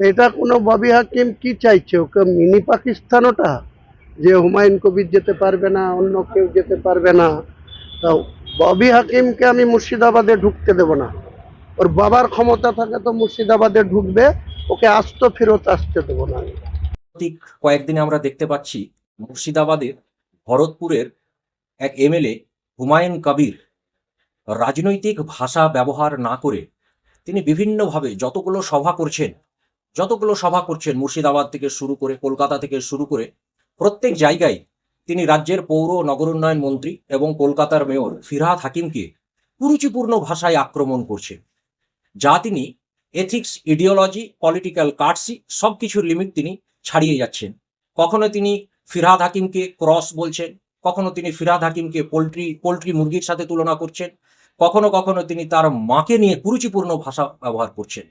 এটা কোনো ববি হাকিম কি চাইছে? ওকে মিনি পাকিস্তান ওটা? যে হুমায়ুন কবির যেতে পারবে না, অন্য কেউ যেতে পারবে না। তা ববি হাকিমকে আমি মুর্শিদাবাদে ঢুকতে দেব না। ওর বাবার ক্ষমতা থাকে তো মুর্শিদাবাদে ঢুকবে, ওকে আস্ত ফেরত আসতে দেবো না কয়েকদিনে আমরা দেখতে পাচ্ছি মুর্শিদাবাদের ভরতপুরের এক এমএলএ হুমায়ুন কবির রাজনৈতিক ভাষা ব্যবহার না করে তিনি বিভিন্নভাবে যতগুলো সভা করছেন যতগুলো সভা করছেন মুর্শিদাবাদ থেকে শুরু করে কলকাতা থেকে শুরু করে প্রত্যেক জায়গায় তিনি রাজ্যের পৌর ও নগরোন্নয়ন মন্ত্রী এবং কলকাতার মেয়র ফিরহাদ হাকিমকে কুরুচিপূর্ণ ভাষায় আক্রমণ করছেন। যা তিনি এথিক্স ইডিওলজি পলিটিক্যাল কার্ডসি সব কিছুর লিমিট তিনি ছাড়িয়ে যাচ্ছেন। কখনো তিনি ফিরহাদ হাকিমকে ক্রস বলছেন, কখনো তিনি ফিরহাদ হাকিমকে পোলট্রি পোলট্রি মুরগির সাথে তুলনা করছেন, কখনো কখনো তিনি তার মাকে নিয়ে কুরুচিপূর্ণ ভাষা ব্যবহার করছেন।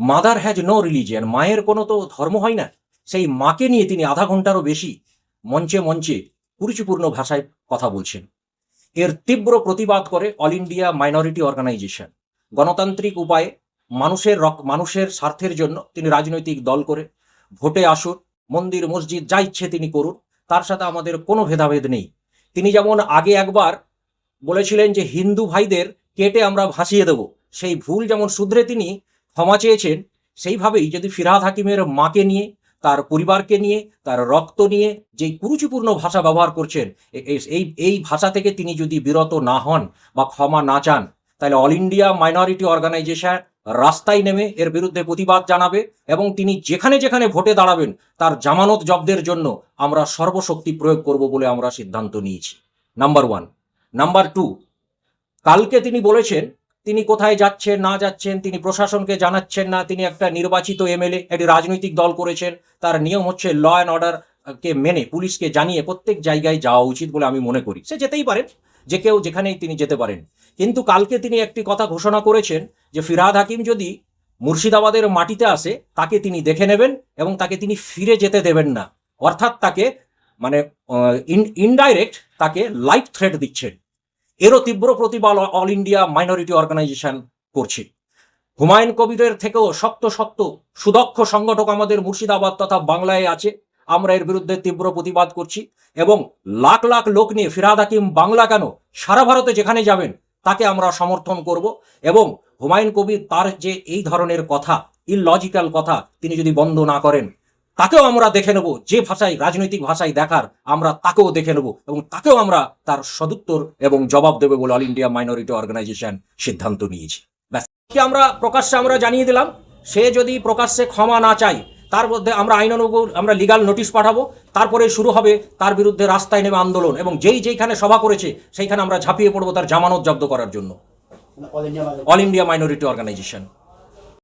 মাদার হ্যাজ নো রিলিজিয়ান মায়ের কোনো তো ধর্ম হয় না। সেই মাকে নিয়ে তিনি আধা ঘন্টারও বেশি মঞ্চে মঞ্চে কুরুচিপূর্ণ ভাষায় কথা বলছেন। এর তীব্র প্রতিবাদ করে অল ইন্ডিয়া মাইনরিটি অর্গানাইজেশন গণতান্ত্রিক উপায়ে মানুষের রক- মানুষের স্বার্থের জন্য তিনি রাজনৈতিক দল করে ভোটে আসুন, মন্দির, মসজিদ, যা ইচ্ছে তিনি করুন, তার সাথে আমাদের কোনো ভেদাভেদ নেই। তিনি যেমন আগে একবার বলেছিলেন যে হিন্দু ভাইদের কেটে আমরা ভাসিয়ে দেব, সেই ভুল যেমন শুধরে তিনি ক্ষমা চেয়েছেন, সেইভাবেই যদি ফিরহাদ হাকিমের মাকে নিয়ে, তার পরিবারকে নিয়ে, তার রক্ত নিয়ে যে কুরুচিপূর্ণ ভাষা ব্যবহার করছেন এই এই ভাষা থেকে তিনি যদি বিরত না হন বা ক্ষমা না চান, তাহলে অল ইন্ডিয়া মাইনরিটি অর্গানাইজেশন রাস্তায় নেমে এর বিরুদ্ধে প্রতিবাদ জানাবে এবং তিনি যেখানে যেখানে ভোটে দাঁড়াবেন, তার জামানত জব্দের জন্য আমরা সর্বশক্তি প্রয়োগ করব বলে আমরা সিদ্ধান্ত নিয়েছি। Number one. নাম্বার টু, কালকে তিনি বলেছেন তিনি কোথায় যাচ্ছেন, না যাচ্ছেন, তিনি প্রশাসনকে জানাচ্ছেন না, তিনি একটা নির্বাচিত এমএলএ, একটি রাজনৈতিক দল করেছেন, তার নিয়ম হচ্ছে ল অ্যান্ড অর্ডার কে মেনে, পুলিশকে জানিয়ে প্রত্যেক জায়গায় যাওয়া উচিত বলে আমি মনে করি। সে যেতেই পারেন, যে কেউ যেখানেই তিনি যেতে পারেন। কিন্তু কালকে তিনি একটি কথা ঘোষণা করেছেন যে ফিরহাদ হাকিম যদি মুর্শিদাবাদের মাটিতে আসে, তাকে তিনি দেখে নেবেন এবং তাকে তিনি ফিরে যেতে দেবেন না। অর্থাৎ তাকে মানে ইনডাইরেক্ট তাকে লাইফ থ্রেট দিচ্ছেন। এরও তীব্র প্রতিবাদ অল ইন্ডিয়া মাইনরিটি অর্গানাইজেশন করছে। হুমায়ুন কবিরের থেকেও শক্ত শক্ত সুদক্ষ সংগঠক আমাদের মুর্শিদাবাদ তথা বাংলায় আছে। আমরা এর বিরুদ্ধে তীব্র প্রতিবাদ করছি এবং লাখ লাখ লোক নিয়ে ফিরাদ হাকিম বাংলা কেন? সারা ভারতে যেখানে যাবেন, তাকে আমরা সমর্থন করব এবং হুমায়ুন কবির তার যে এই ধরনের কথা ইললজিক্যাল কথা, তিনি যদি বন্ধ না করেন তাকেও আমরা দেখে নেব যে ভাষায় রাজনৈতিক ভাষায় দেখার আমরা তাকেও দেখে নেব এবং তাকেও আমরা তার সদুত্তর এবং জবাব দেবে বলে অল ইন্ডিয়া মাইনরিটি অর্গানাইজেশন সিদ্ধান্ত নিয়েছি। ব্যাস আমরা প্রকাশ্যে আমরা জানিয়ে দিলাম সে যদি প্রকাশ্যে ক্ষমা না চায় তার মধ্যে আমরা আইনানুগ আমরা লিগাল নোটিশ পাঠাবো তারপরে শুরু হবে তার বিরুদ্ধে রাস্তায় নেমে আন্দোলন এবং যেই যেইখানে সভা করেছে সেইখানে আমরা ঝাঁপিয়ে পড়ব তার জামানত জব্দ করার জন্য। All India minority organisation